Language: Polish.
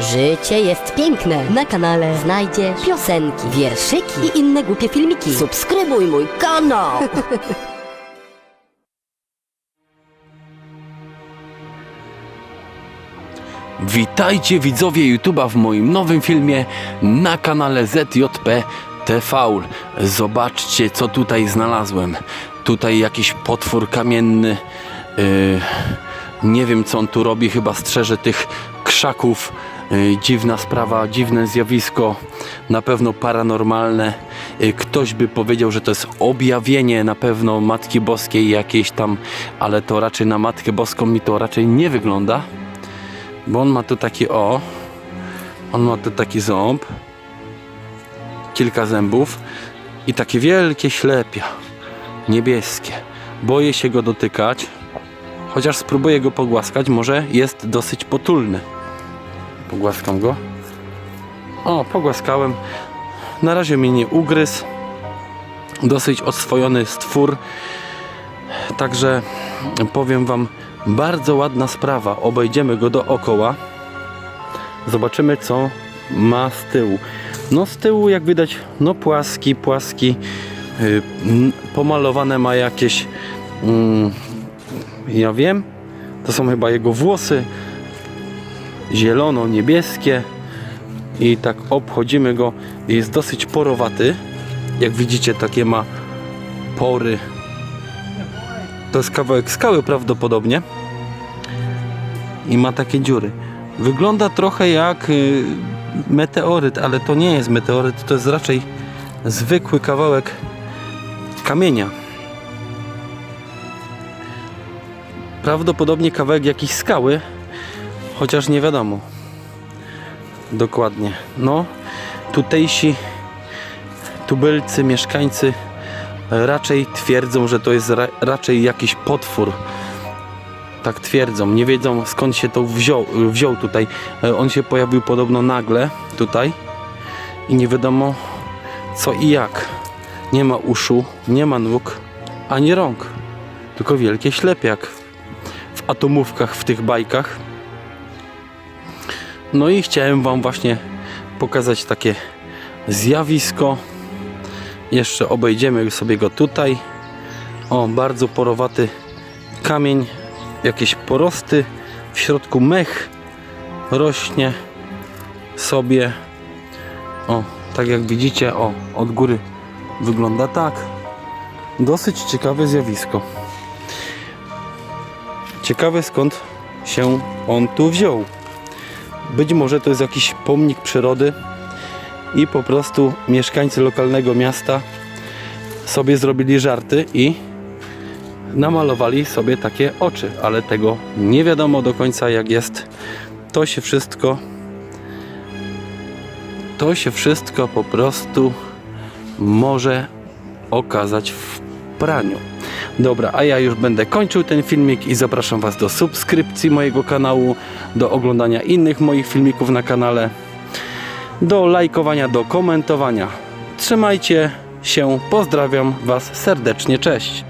Życie jest piękne. Na kanale znajdziesz piosenki, wierszyki i inne głupie filmiki. Subskrybuj mój kanał. Witajcie widzowie YouTube'a w moim nowym filmie na kanale ZJP TV. Zobaczcie co tutaj znalazłem. Tutaj jakiś potwór kamienny. Yy, nie wiem co on tu robi, chyba strzeże tych krzaków. Yy, dziwna sprawa, dziwne zjawisko, na pewno paranormalne. Yy, ktoś by powiedział, że to jest objawienie na pewno Matki Boskiej jakiejś tam, ale to raczej na Matkę Boską mi to raczej nie wygląda. Bo on ma tu taki o. On ma tu taki ząb. Kilka zębów. I takie wielkie ślepia. Niebieskie. Boję się go dotykać. Chociaż spróbuję go pogłaskać. Może jest dosyć potulny. Pogłaskam go. O, pogłaskałem. Na razie mnie nie ugryzł. Dosyć oswojony stwór. Także powiem Wam, bardzo ładna sprawa. Obejdziemy go dookoła. Zobaczymy, co ma z tyłu. No, z tyłu, jak widać, no płaski, płaski. Mm, pomalowane ma jakieś. mm, ja wiem, to są chyba jego włosy. Zielono-niebieskie. I tak obchodzimy go. Jest dosyć porowaty. Jak widzicie, takie ma pory to jest kawałek skały prawdopodobnie. I ma takie dziury. Wygląda trochę jak y, meteoryt, ale to nie jest meteoryt, to jest raczej zwykły kawałek kamienia. Prawdopodobnie kawałek jakiejś skały, chociaż nie wiadomo dokładnie. No, tutejsi tubylcy, mieszkańcy raczej twierdzą, że to jest ra raczej jakiś potwór. Tak twierdzą. Nie wiedzą skąd się to wziął, wziął tutaj. E, On się pojawił podobno nagle tutaj i nie wiadomo co i jak. Nie ma uszu, nie ma nóg, ani rąk. Tylko wielkie ślepiak w atomówkach w tych bajkach. No i chciałem Wam właśnie pokazać takie zjawisko. Jeszcze obejdziemy sobie go tutaj. O, bardzo porowaty kamień, jakieś porosty, w środku mech rośnie sobie. O, tak jak widzicie, o, od góry wygląda tak. Dosyć ciekawe zjawisko. Ciekawe skąd się on tu wziął. Być może to jest jakiś pomnik przyrody, i po prostu mieszkańcy lokalnego miasta sobie zrobili żarty i namalowali sobie takie oczy, ale tego nie wiadomo do końca jak jest. To się wszystko to się wszystko po prostu może okazać w praniu. Dobra, a ja już będę kończył ten filmik i zapraszam Was do subskrypcji mojego kanału, do oglądania innych moich filmików na kanale do lajkowania, do komentowania. Trzymajcie się, pozdrawiam Was serdecznie, cześć.